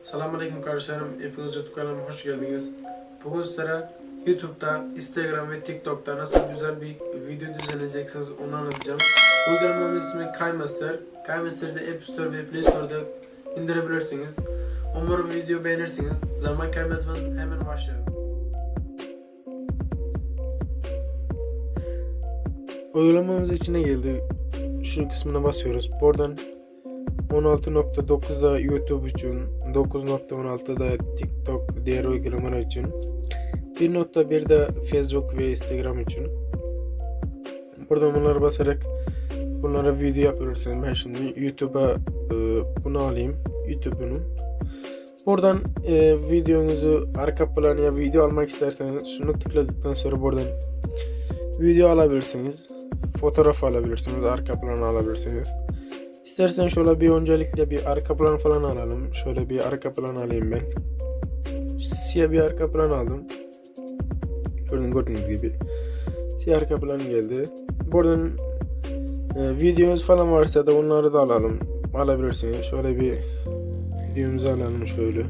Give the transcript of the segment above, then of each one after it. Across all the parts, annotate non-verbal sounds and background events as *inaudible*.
Selamünaleyküm kardeşlerim. Hepiniz YouTube kanalıma hoş geldiniz. Bugün sizlere YouTube'da, Instagram ve TikTok'ta nasıl güzel bir video düzenleyeceksiniz onu anlatacağım. Uygulamamın ismi KaiMaster. KaiMaster'de App Store ve Play Store'da indirebilirsiniz. Umarım video beğenirsiniz. Zaman kaybetmeden hemen başlayalım. Uygulamamız içine geldi. Şu kısmına basıyoruz. Buradan 16.9'da YouTube için, 9.16'da TikTok diğer uygulamalar için, 1.1'de Facebook ve Instagram için. Buradan bunları basarak bunlara video yapabilirsiniz. Ben şimdi YouTube'a e, bunu alayım. YouTube'unu. Buradan e, videonuzu arka plana video almak isterseniz şunu tıkladıktan sonra buradan video alabilirsiniz. Fotoğraf alabilirsiniz. Arka plana alabilirsiniz. İstersen şöyle bir öncelikle bir arka plan falan alalım. Şöyle bir arka plan alayım ben. Siyah bir arka plan aldım. Gördüğünüz, gördüğünüz gibi. Siyah arka plan geldi. Buradan e, videomuz falan varsa da onları da alalım. Alabilirsiniz. Şöyle bir videomuzu alalım şöyle.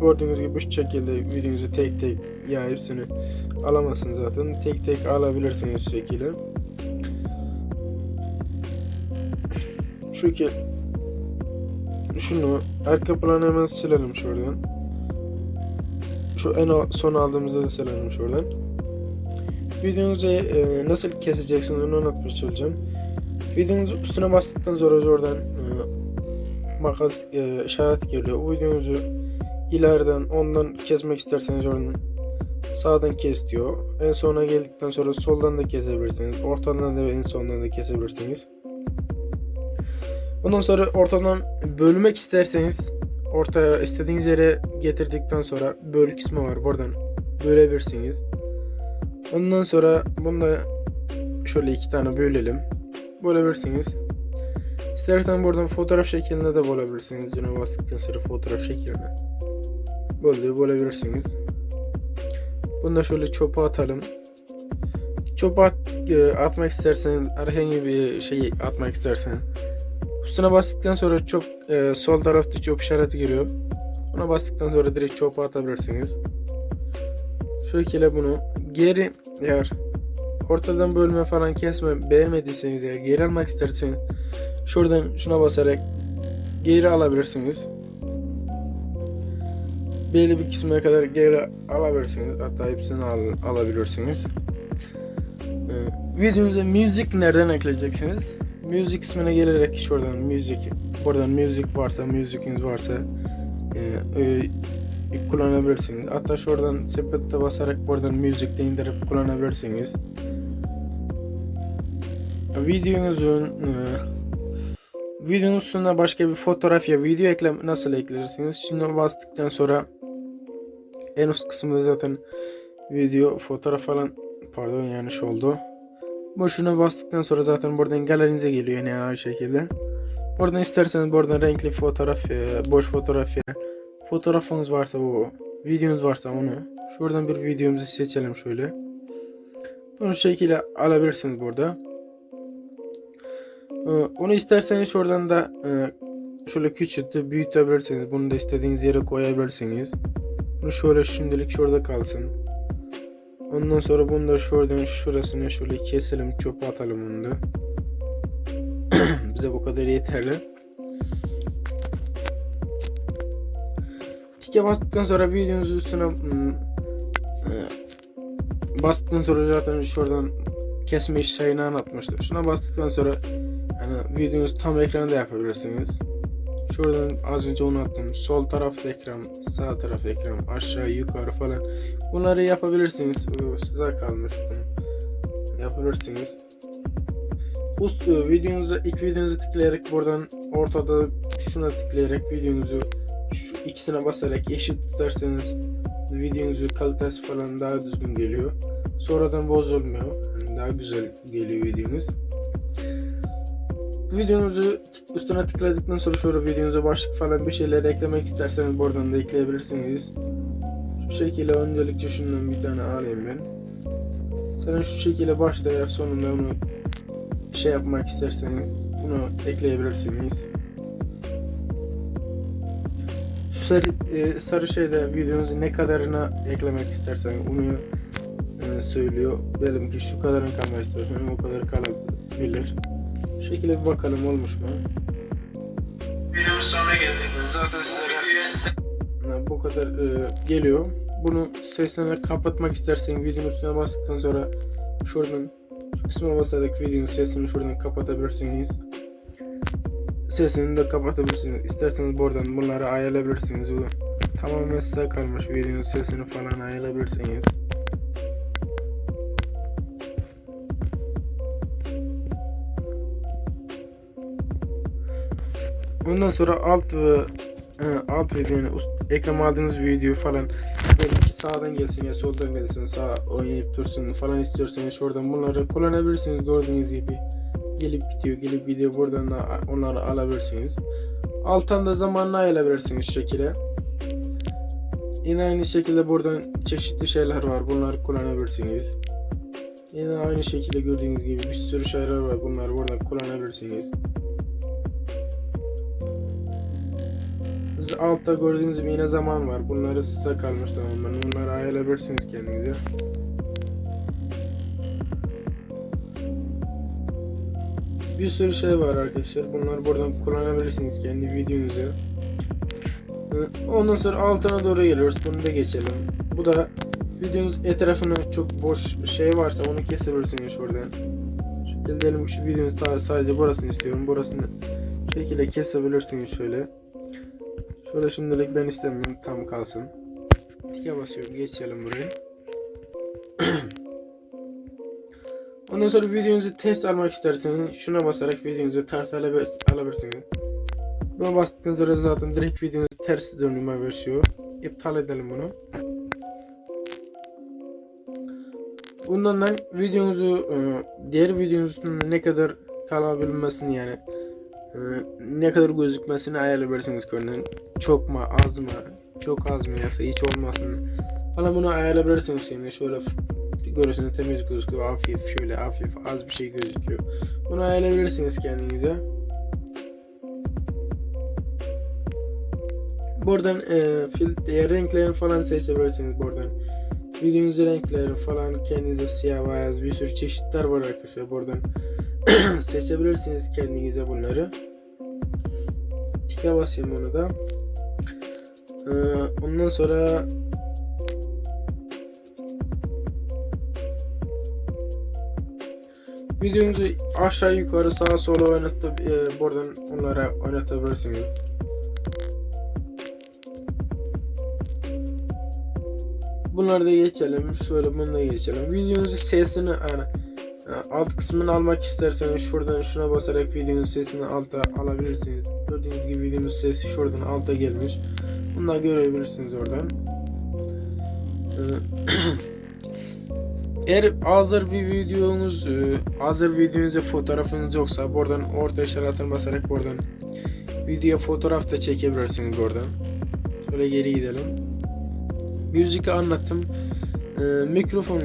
Gördüğünüz gibi bu şekilde videonuzu tek tek ya hepsini alamazsınız zaten. Tek tek alabilirsiniz şekilde. Şu ki şunu arka planı hemen silelim şuradan. Şu en son aldığımızda da silelim şuradan. Videonuzu e, nasıl keseceksiniz onu anlatmaya çalışacağım. Videonun üstüne bastıktan sonra oradan e, makas e, işaret geliyor. O videonuzu ileriden ondan kesmek isterseniz oradan sağdan kes diyor. En sona geldikten sonra soldan da kesebilirsiniz. Ortadan da en sondan da kesebilirsiniz. Ondan sonra ortadan bölmek isterseniz ortaya istediğiniz yere getirdikten sonra böl kısmı var. Buradan bölebilirsiniz. Ondan sonra bunu da şöyle iki tane bölelim. Bölebilirsiniz. İstersen buradan fotoğraf şeklinde de bölebilirsiniz. Yine bastıktan sonra fotoğraf şeklinde. Böyle bölebilirsiniz. Bunu da şöyle çöpe atalım. Çöpe at, e, atmak isterseniz herhangi bir şey atmak isterseniz Üstüne bastıktan sonra çok e, sol tarafta çöp işareti giriyor. Ona bastıktan sonra direkt çöpe atabilirsiniz. Şu şekilde bunu geri eğer ortadan bölme falan kesme beğenmediyseniz ya geri almak isterseniz şuradan şuna basarak geri alabilirsiniz. Belli bir kısmına kadar geri alabilirsiniz. Hatta hepsini al, alabilirsiniz. Ee, videonuza müzik nereden ekleyeceksiniz? Music kısmına gelerek şuradan music buradan music varsa musiciniz varsa e, e, kullanabilirsiniz. Hatta şuradan sepette basarak buradan müzikte indirip kullanabilirsiniz. Videonuzun e, videonun üstüne başka bir fotoğraf ya video eklem nasıl eklersiniz? Şimdi bastıktan sonra en üst kısımda zaten video fotoğraf falan pardon yanlış oldu. Boşuna bastıktan sonra zaten buradan galerinize geliyor yine aynı şekilde. Buradan isterseniz buradan renkli fotoğraf, e, boş fotoğraf fotoğrafınız varsa o, videonuz varsa onu. Şuradan bir videomuzu seçelim şöyle. Bunu şekilde alabilirsiniz burada. E, Onu isterseniz şuradan da e, şöyle küçültüp büyütebilirsiniz. Bunu da istediğiniz yere koyabilirsiniz. Bunu şöyle şimdilik şurada kalsın. Ondan sonra bunu da şuradan şurasına şöyle keselim çöpe atalım onu da. *clears throat* Bize bu kadar yeterli. Tike bastıktan sonra videonuzun üstüne hmm, e, bastıktan sonra zaten şuradan kesme işlerini anlatmıştı. Şuna bastıktan sonra yani videonuz tam ekranda yapabilirsiniz. Şuradan az önce onu attım. Sol tarafta ekran, sağ taraf ekran, aşağı yukarı falan. Bunları yapabilirsiniz. Size kalmış. Yapabilirsiniz. Üst e, videonuzu ilk videonuzu tıklayarak buradan ortada şuna tıklayarak videonuzu şu ikisine basarak eşit tutarsanız videonuzu kalitesi falan daha düzgün geliyor. Sonradan bozulmuyor. Yani daha güzel geliyor videonuz. Videonuzu üstüne tıkladıktan sonra şöyle videonuza başlık falan bir şeyler eklemek isterseniz buradan da ekleyebilirsiniz. Şu şekilde öncelikle şundan bir tane alayım ben. Sonra şu şekilde başta ya sonunda onu şey yapmak isterseniz bunu ekleyebilirsiniz. Şu sarı, e, sarı şeyde videonuzu ne kadarına eklemek istersen onu e, söylüyor. Diyelim ki şu kadarını kalmak istiyorsan o kadar kalabilir. Şekilde bir bakalım olmuş mu? Videonun sonuna geldik. Zaten sizlere bu kadar e, geliyor. Bunu sesini kapatmak istersen videonun üstüne bastıktan sonra şuradan şu kısma basarak videonun sesini şuradan kapatabilirsiniz. Sesini de kapatabilirsiniz. İsterseniz buradan bunları ayarlayabilirsiniz. Bu tamamen size kalmış. Videonun sesini falan ayarlayabilirsiniz. Ondan sonra alt ve e, alt video yani ekrem aldığınız video falan diyelim ki sağdan gelsin ya soldan gelsin sağ oynayıp dursun falan istiyorsanız şuradan bunları kullanabilirsiniz gördüğünüz gibi. Gelip gidiyor gelip gidiyor buradan da onları alabilirsiniz. Alttan da zamanla ayarlayabilirsiniz şu şekilde yine aynı şekilde buradan çeşitli şeyler var bunları kullanabilirsiniz. Yine aynı şekilde gördüğünüz gibi bir sürü şeyler var bunları buradan kullanabilirsiniz Siz altta gördüğünüz gibi yine zaman var. Bunları size kalmış tamamen. Bunları ayarlayabilirsiniz kendinize. Bir sürü şey var arkadaşlar. Bunları buradan kullanabilirsiniz kendi videonuza. Ee, Ondan sonra altına doğru geliyoruz. Bunu da geçelim. Bu da videonuz etrafına çok boş şey varsa onu kesebilirsiniz şuradan. Şöyle diyelim şu videonun sadece burasını istiyorum. Burasını şekilde kesebilirsiniz şöyle. Şöyle şimdilik ben istemiyorum tam kalsın. Tike basıyorum geçelim buraya. *clears throat* Ondan sonra videonuzu ters almak isterseniz şuna basarak videonuzu ters alabil- alabilirsiniz. Buna bastıktan sonra zaten direkt videonuz ters dönüme başlıyor. İptal edelim bunu. Bundan da videonuzu e, diğer videonuzun ne kadar kalabilmesini yani e, ne kadar gözükmesini ayarlayabilirsiniz örneğin çok mu az mı? Çok az mı yoksa hiç olmasın falan bunu ayarlayabilirsiniz şimdi şöyle görürsünüz temiz gözüküyor hafif şöyle hafif az bir şey gözüküyor. Bunu ayarlayabilirsiniz kendinize. Buradan e, filtre renklerini falan seçebilirsiniz buradan. Videonuzun renkleri falan kendinize siyah beyaz bir sürü çeşitler var arkadaşlar buradan *clears throat* seçebilirsiniz kendinize bunları tike basayım onu da Ee, ondan sonra videonuzu aşağı yukarı sağa sola oynatıp e, buradan onlara oynatabilirsiniz Bunları da geçelim. Şöyle bunu da geçelim. Videonuzun sesini yani alt kısmını almak isterseniz şuradan şuna basarak videonun sesini alta alabilirsiniz. Gördüğünüz gibi videonun sesi şuradan alta gelmiş. Bunları görebilirsiniz oradan. Ee, *clears throat* Eğer hazır bir videonuz, e, hazır videonuzda fotoğrafınız yoksa buradan orta işaretine basarak buradan video fotoğraf da çekebilirsiniz oradan. Şöyle geri gidelim. Müzik anlattım. Ee, mikrofon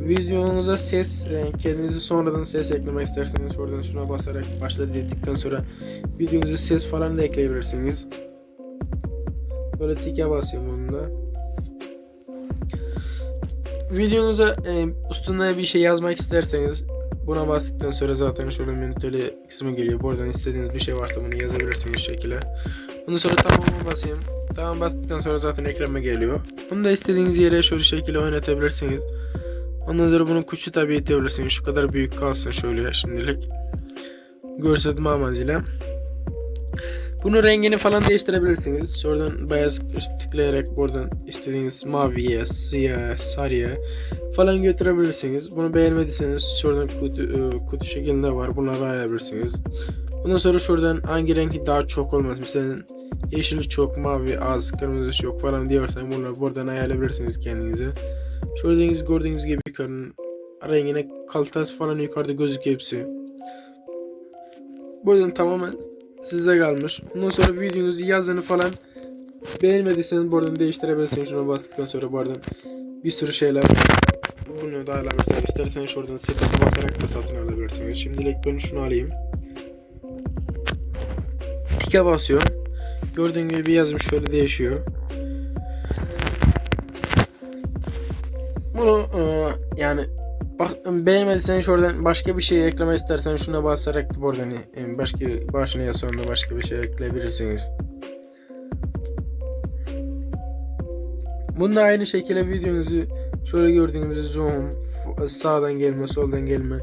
videonuza ses e, kendinizi sonradan ses eklemek isterseniz şuradan şuna basarak başla dedikten sonra videonuza ses falan da ekleyebilirsiniz. Böyle tike basayım onu da. Videonuza e, üstüne bir şey yazmak isterseniz buna bastıktan sonra zaten şöyle menüteli kısmı geliyor. Buradan istediğiniz bir şey varsa bunu yazabilirsiniz şekilde. Ondan sonra tamam'a basayım. Tamam bastıktan sonra zaten ekrana geliyor. Bunu da istediğiniz yere şöyle şekilde oynatabilirsiniz. Ondan sonra bunun kuşu tabi itebilirsiniz. Şu kadar büyük kalsın şöyle şimdilik. Görsetme amacıyla. Bunun rengini falan değiştirebilirsiniz. Şuradan beyaz tıklayarak buradan istediğiniz maviye, siyah, sarıya falan götürebilirsiniz. Bunu beğenmediyseniz şuradan kutu, e, kutu şeklinde var. Bunları ayarlayabilirsiniz. Ondan sonra şuradan hangi renk daha çok olmaz. Mesela yeşil çok, mavi az, kırmızı çok falan diyorsan bunları buradan ayarlayabilirsiniz kendinize. Şurada gördüğünüz gibi yukarının rengine kalitesi falan yukarıda gözüküyor hepsi. Buradan tamamen size kalmış. Ondan sonra videonuzu yazını falan beğenmediyseniz buradan değiştirebilirsiniz. Şuna bastıktan sonra buradan bir sürü şeyler. Bunu da alabilirsiniz. İsterseniz şuradan setup'a basarak da satın alabilirsiniz. Şimdilik ben şunu alayım. Tike basıyorum. Gördüğün gibi bir yazım şöyle değişiyor. Bunu e, yani bak, beğenmediysen şuradan başka bir şey ekleme istersen şuna basarak buradan e, başka başına ya sonunda başka bir şey ekleyebilirsiniz. Bunda aynı şekilde videonuzu şöyle gördüğünüz zoom sağdan gelme soldan gelme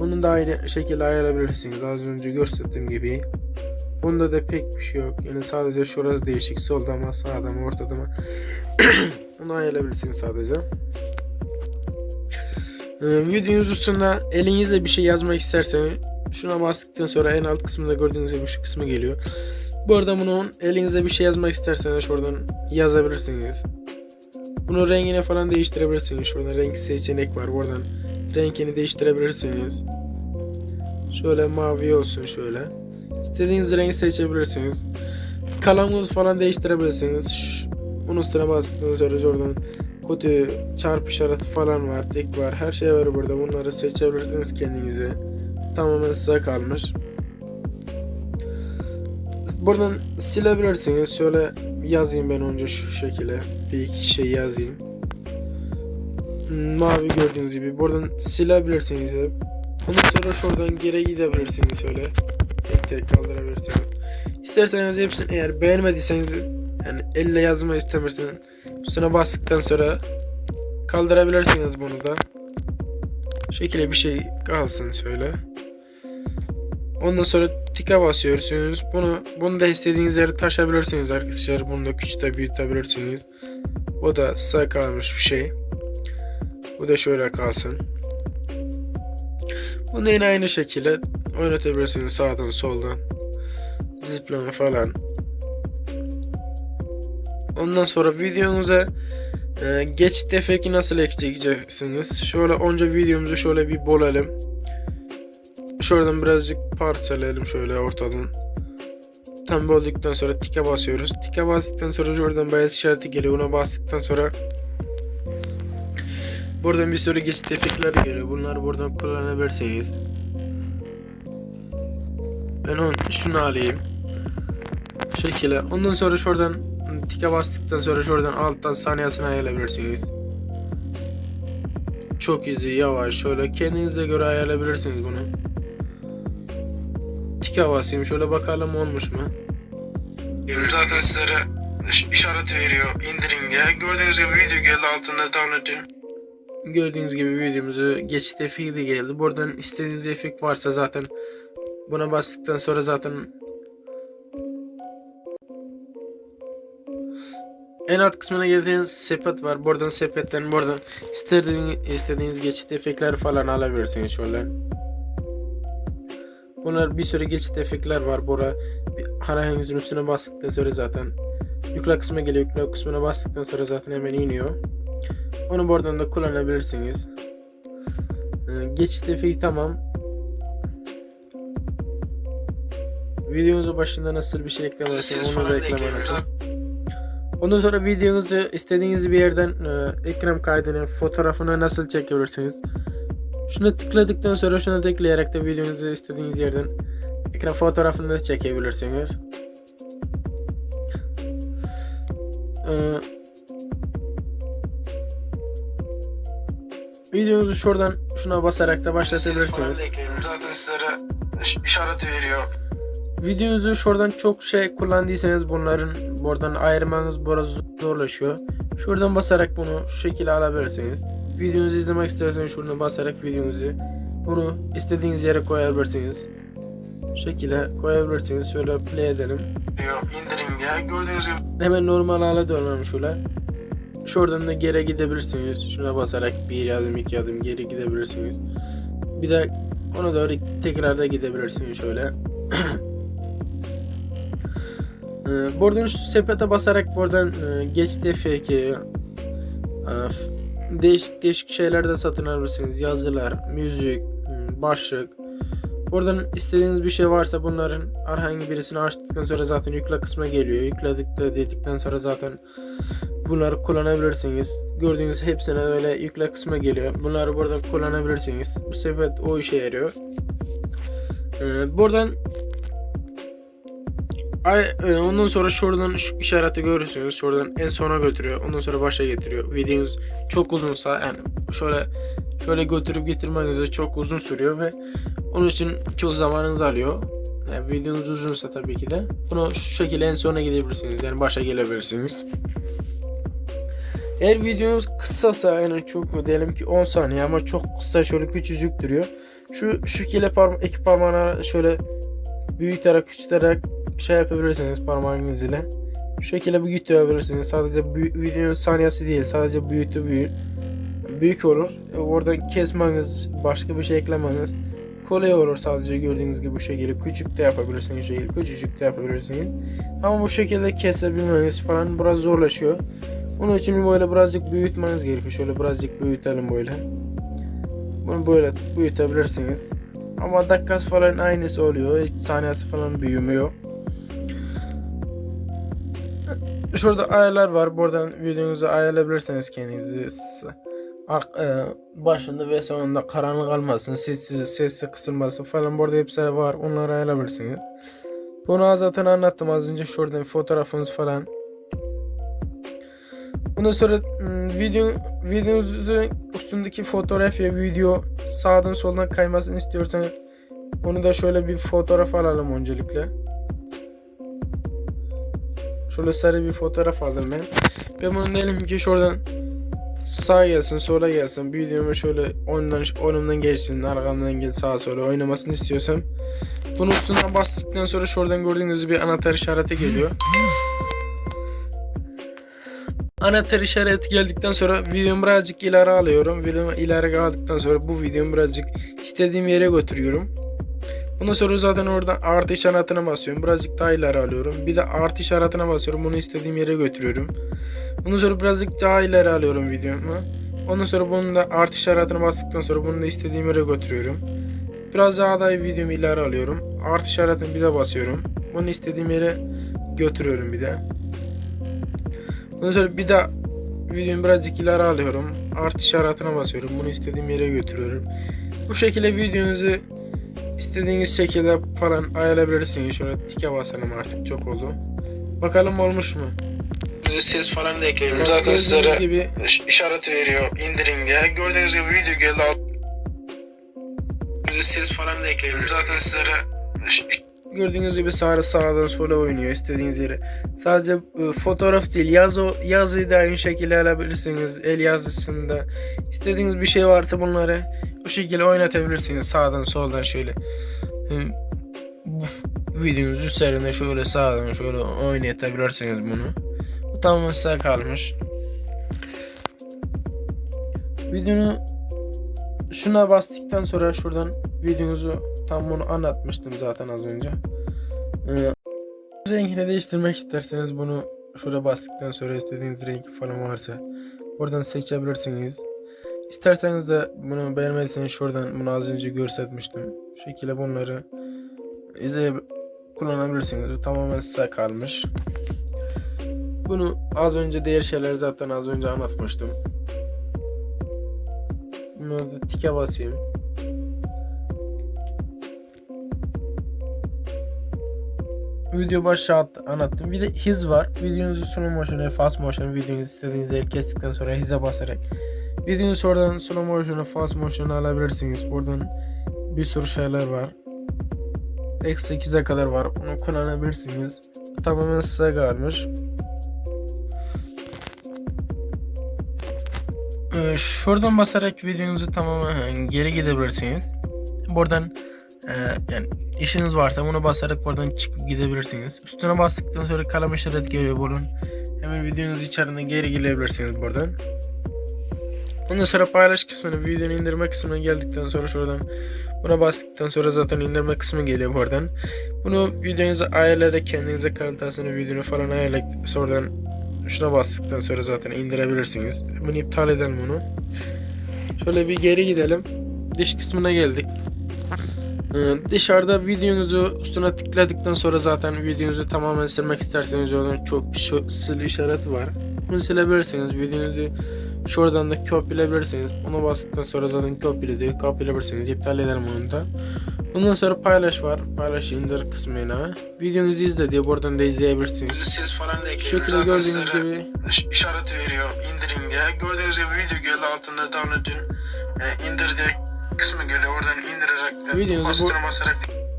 bunun da aynı şekilde ayarlayabilirsiniz az önce gösterdiğim gibi. Bunda da pek bir şey yok. Yani sadece şurası değişik. Solda mı, sağda mı, ortada mı? *clears throat* Onu ayarlayabilirsiniz sadece. Ee, videonuz üstünde elinizle bir şey yazmak isterseniz şuna bastıktan sonra en alt kısmında gördüğünüz gibi şu kısmı geliyor. Bu arada bunu elinizle bir şey yazmak isterseniz şuradan yazabilirsiniz. Bunu rengine falan değiştirebilirsiniz. Şurada renk seçenek var. Oradan renkini değiştirebilirsiniz. Şöyle mavi olsun şöyle. İstediğiniz rengi seçebilirsiniz. Kaleminizi falan değiştirebilirsiniz. Ş- Bunun üstüne bastıktan sonra oradan kutu çarpı işareti falan var, tek var. Her şey var burada. Bunları seçebilirsiniz kendinize. Tamamen size kalmış. Buradan silebilirsiniz. Şöyle yazayım ben önce şu şekilde. Bir iki şey yazayım. Mavi gördüğünüz gibi. Buradan silebilirsiniz. Ondan sonra şuradan geri gidebilirsiniz şöyle. Tek tek kaldırabilirsiniz. İsterseniz hepsini eğer beğenmediyseniz yani elle yazma istemiyorsanız üstüne bastıktan sonra kaldırabilirsiniz bunu da. Şekilde bir şey kalsın şöyle. Ondan sonra tika basıyorsunuz. Bunu bunu da istediğiniz yere taşabilirsiniz arkadaşlar. Bunu da küçülte büyütebilirsiniz. O da size kalmış bir şey. Bu da şöyle kalsın. Bunu yine aynı şekilde oynatabilirsiniz sağdan soldan. Zıplama falan. Ondan sonra videonuza e, geçit efekti nasıl ekleyeceksiniz? Şöyle önce videomuzu şöyle bir bolalım. Şuradan birazcık parçalayalım şöyle ortadan. Tam bolduktan sonra tike basıyoruz. Tike bastıktan sonra şuradan beyaz işareti geliyor. Ona bastıktan sonra buradan bir sürü geçit efektler geliyor. Bunları buradan kullanabilirsiniz. Ben on, şunu alayım. Şu şekilde. Ondan sonra şuradan tike bastıktan sonra şuradan alttan saniyesini ayarlayabilirsiniz. Çok hızlı, yavaş, şöyle kendinize göre ayarlayabilirsiniz bunu. Tike basayım, şöyle bakalım olmuş mu? Zaten sizlere iş- işaret veriyor indirin diye. Gördüğünüz gibi video geldi altında download'ın. Gördüğünüz gibi videomuzu geçit efekti geldi. Buradan istediğiniz efekt varsa zaten buna bastıktan sonra zaten en alt kısmına geldiğiniz sepet var. Buradan sepetten buradan istediğiniz, istediğiniz geçit efektleri falan alabilirsiniz şöyle. Bunlar bir sürü geçit efektler var. Bura herhangi üstüne bastıktan sonra zaten yükle kısmına geliyor. Yükle kısmına bastıktan sonra zaten hemen iniyor. Onu buradan da kullanabilirsiniz. Ee, geçit efekti tamam. Videonuzun başında nasıl bir şey eklemelisiniz Ses onu da ekleyebiliriz. Ondan sonra videonuzu istediğiniz bir yerden e, ekran kaydını, fotoğrafını nasıl çekebilirsiniz. Şuna tıkladıktan sonra şuna tıklayarak da videonuzu istediğiniz yerden ekran fotoğrafını da çekebilirsiniz. Ee, videonuzu şuradan şuna basarak da başlatabilirsiniz. Zaten sizlere iş- işaret veriyor. Videonuzu şuradan çok şey kullandıysanız bunların buradan ayırmanız biraz zorlaşıyor. Şuradan basarak bunu şu şekilde alabilirsiniz. Videonuzu izlemek isterseniz şuradan basarak videonuzu bunu istediğiniz yere koyabilirsiniz. Şu şekilde koyabilirsiniz. Şöyle play edelim. diyor indirin diye. Gördüğünüz gibi Hemen normal hale dönmem şöyle. Şuradan da geri gidebilirsiniz. Şuna basarak bir adım iki adım geri gidebilirsiniz. Bir de ona doğru tekrar da gidebilirsiniz şöyle. *clears throat* Ee, buradan şu sepete basarak buradan e, geç DFK e, f- değişik değişik şeyler de satın alabilirsiniz. Yazılar, müzik, m, başlık. Buradan istediğiniz bir şey varsa bunların herhangi birisini açtıktan sonra zaten yükle kısmına geliyor. Yükledik de dedikten sonra zaten bunları kullanabilirsiniz. Gördüğünüz hepsine öyle yükle kısmına geliyor. Bunları burada kullanabilirsiniz. Bu sepet o işe yarıyor. Ee, buradan ay, e, ondan sonra şuradan şu işareti görürsünüz. Şuradan en sona götürüyor. Ondan sonra başa getiriyor. Videonuz çok uzunsa yani şöyle şöyle götürüp getirmeniz de çok uzun sürüyor ve onun için çok zamanınızı alıyor. Yani videonuz uzunsa tabii ki de bunu şu şekilde en sona gidebilirsiniz. Yani başa gelebilirsiniz. Eğer videonuz kısasa yani çok diyelim ki 10 saniye ama çok kısa şöyle küçücük duruyor. Şu şu şekilde parma iki parmağına şöyle büyüterek küçülterek şey yapabilirsiniz parmağınız ile. Şu şekilde büyütebilirsiniz. Sadece büyü, videonun saniyesi değil sadece büyütü büyük büyük olur. E, Orada kesmeniz başka bir şey eklemeniz kolay olur sadece gördüğünüz gibi bu şekilde küçük de yapabilirsiniz şu şekilde küçücük de yapabilirsiniz. Ama bu şekilde kesebilmeniz falan biraz zorlaşıyor. Onun için böyle birazcık büyütmeniz gerekiyor. Şöyle birazcık büyütelim böyle. Bunu böyle büyütebilirsiniz. Ama dakikası falan aynısı oluyor. Hiç saniyesi falan büyümüyor. Şurada ayarlar var. Buradan videonuzu ayarlayabilirsiniz kendinizi. E, başında ve sonunda karanlık kalmasın, sessiz, sesi kısılmasın falan burada hepsi var. Onları ayarlayabilirsiniz. Bunu zaten anlattım az önce. Şuradan fotoğrafınız falan Ondan sonra ım, video videonuzun üstündeki fotoğraf ya video sağdan soldan kaymasını istiyorsanız onu da şöyle bir fotoğraf alalım öncelikle. Şöyle sarı bir fotoğraf aldım ben. Ben bunu diyelim ki şuradan sağa gelsin sola gelsin videomu şöyle ondan önümden geçsin arkamdan gel sağa sola oynamasını istiyorsam bunun üstünden bastıktan sonra şuradan gördüğünüz gibi anahtar işareti geliyor anahtar işareti geldikten sonra videomu birazcık ileri alıyorum. Videomu ileri aldıktan sonra bu videomu birazcık istediğim yere götürüyorum. Ondan sonra zaten orada artı işaretine basıyorum. Birazcık daha ileri alıyorum. Bir de artı işaretine basıyorum. Bunu istediğim yere götürüyorum. Ondan sonra birazcık daha ileri alıyorum videomu. Ondan sonra bunun da artı işaretine bastıktan sonra bunu da istediğim yere götürüyorum. Biraz daha da videomu ileri alıyorum. Artı işaretini bir de basıyorum. Bunu istediğim yere götürüyorum bir de. Ondan sonra bir daha videomu birazcık ileri alıyorum. Artı işaretine basıyorum. Bunu istediğim yere götürüyorum. Bu şekilde videonuzu istediğiniz şekilde falan ayarlayabilirsiniz. Şöyle tike basalım artık çok oldu. Bakalım olmuş mu? Ses falan da ekleyelim. Bak, Zaten sizlere gibi iş- işareti veriyor indirin diye. Gördüğünüz gibi video geldi alt. Ses falan da ekleyelim. Zaten sizlere gördüğünüz gibi sağa sağdan sola oynuyor istediğiniz yere. Sadece e, fotoğraf değil yazı yazıyı da aynı şekilde alabilirsiniz. El yazısında istediğiniz bir şey varsa bunları o şekilde oynatabilirsiniz sağdan soldan şöyle. E, Bu videonuz üzerine şöyle sağdan şöyle oynatabilirsiniz bunu. Bu tamamen size kalmış. Videonu şuna bastıktan sonra şuradan videonuzu tam bunu anlatmıştım zaten az önce. Ee, rengini değiştirmek isterseniz bunu şuraya bastıktan sonra istediğiniz renk falan varsa buradan seçebilirsiniz. İsterseniz de bunu beğenmediyseniz şuradan bunu az önce göstermiştim. Şu şekilde bunları izleye kullanabilirsiniz. Bu tamamen size kalmış. Bunu az önce diğer şeyleri zaten az önce anlatmıştım. Bunu da tike basayım. Video başta at- anlattım. Bir de hız var. Videonuzu slow motion, fast motion, videonuzu istediğiniz yeri kestikten sonra hıza basarak videonuzu oradan slow motion, fast motion alabilirsiniz. Buradan bir sürü şeyler var. Eksi 8'e kadar var. Onu kullanabilirsiniz. Tamamen size kalmış. Ee, şuradan basarak videonuzu tamamen geri gidebilirsiniz. Buradan e, yani işiniz varsa bunu basarak oradan çıkıp gidebilirsiniz. Üstüne bastıktan sonra kalem işareti geliyor bulun. Hemen videonuz içerisinde geri girebilirsiniz buradan. Ondan sonra paylaş kısmını, videonun indirme kısmına geldikten sonra şuradan buna bastıktan sonra zaten indirme kısmı geliyor buradan. Bunu videonuza ayarlayarak kendinize kalitasını, videonu falan ayarlayıp sonradan şuna bastıktan sonra zaten indirebilirsiniz. Bunu iptal edelim bunu. Şöyle bir geri gidelim. Diş kısmına geldik. Ee, dışarıda videonuzu üstüne tıkladıktan sonra zaten videonuzu tamamen silmek isterseniz oradan çok bir sil işareti var. Bunu silebilirsiniz. Videonuzu Şuradan da kopyalayabilirsiniz. Ona bastıktan sonra zaten kopyaladı. Kopyalayabilirsiniz. İptal ederim onu da. Ondan sonra paylaş var. Paylaş indir kısmına. Videonuzu izle diye buradan da izleyebilirsiniz. Ses falan da ekliyoruz. şekilde gördüğünüz gibi iş- işareti veriyor indirin diye. Gördüğünüz gibi video geldi altında download'ın e, indir diye kısmı geliyor. Oradan indirerek Videonuzu bu- basarak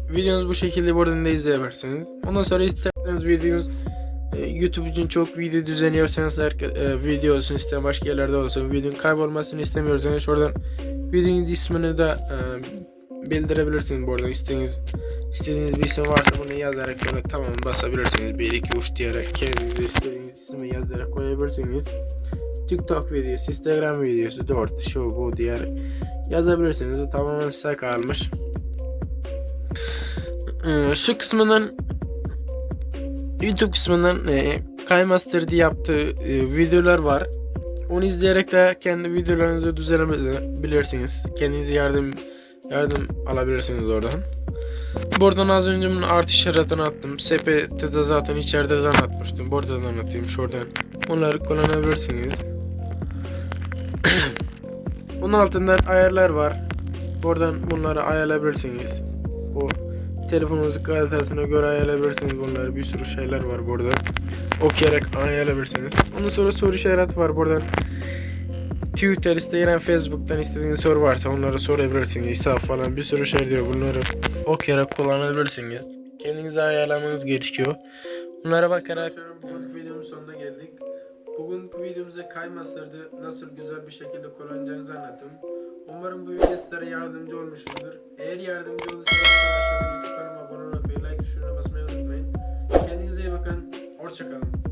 videonuzu bu şekilde buradan da izleyebilirsiniz. Ondan sonra isterseniz videonuz e, YouTube için çok video düzenliyorsanız e, video olsun isteyen başka yerlerde olsun videonun kaybolmasını istemiyorsanız şuradan videonun ismini de e, bildirebilirsiniz buradan istediğiniz istediğiniz bir isim varsa bunu yazarak şöyle tamam basabilirsiniz 1 2 3 diyerek kendinize istediğiniz ismi yazarak koyabilirsiniz TikTok videosu, Instagram videosu, 4 şu bu diyerek yazabilirsiniz. O tamamen size kalmış. Ee, şu kısmından YouTube kısmından e, Kaymaster diye yaptığı e, videolar var. Onu izleyerek de kendi videolarınızı düzenleyebilirsiniz. Kendinize yardım yardım alabilirsiniz oradan. Buradan az önce bunu artı işaretini attım. Sepette de zaten içeriden atmıştım. Buradan atayım şuradan. Onları kullanabilirsiniz. *clears throat* Bunun altında ayarlar var. Buradan bunları ayarlayabilirsiniz. O telefonunuzun kalitesine göre ayarlayabilirsiniz bunları. Bir sürü şeyler var burada. Okuyarak ayarlayabilirsiniz. Ondan sonra soru işareti var buradan. Twitter, Instagram, Facebook'tan istediğiniz soru varsa onları sorabilirsiniz. Hesap falan bir sürü şey diyor. Bunları okuyarak kullanabilirsiniz. Kendinize ayarlamanız gerekiyor. Bunlara bakarak... Bugün videomun sonuna geldik. Bugünkü videomuzda Kaymaster'da nasıl güzel bir şekilde kullanacağınızı anlattım. Umarım bu video sizlere yardımcı olmuşumdur. Eğer yardımcı olduysa aşağıda YouTube kanalıma abone olup like tuşuna basmayı unutmayın. Kendinize iyi bakın. Hoşçakalın.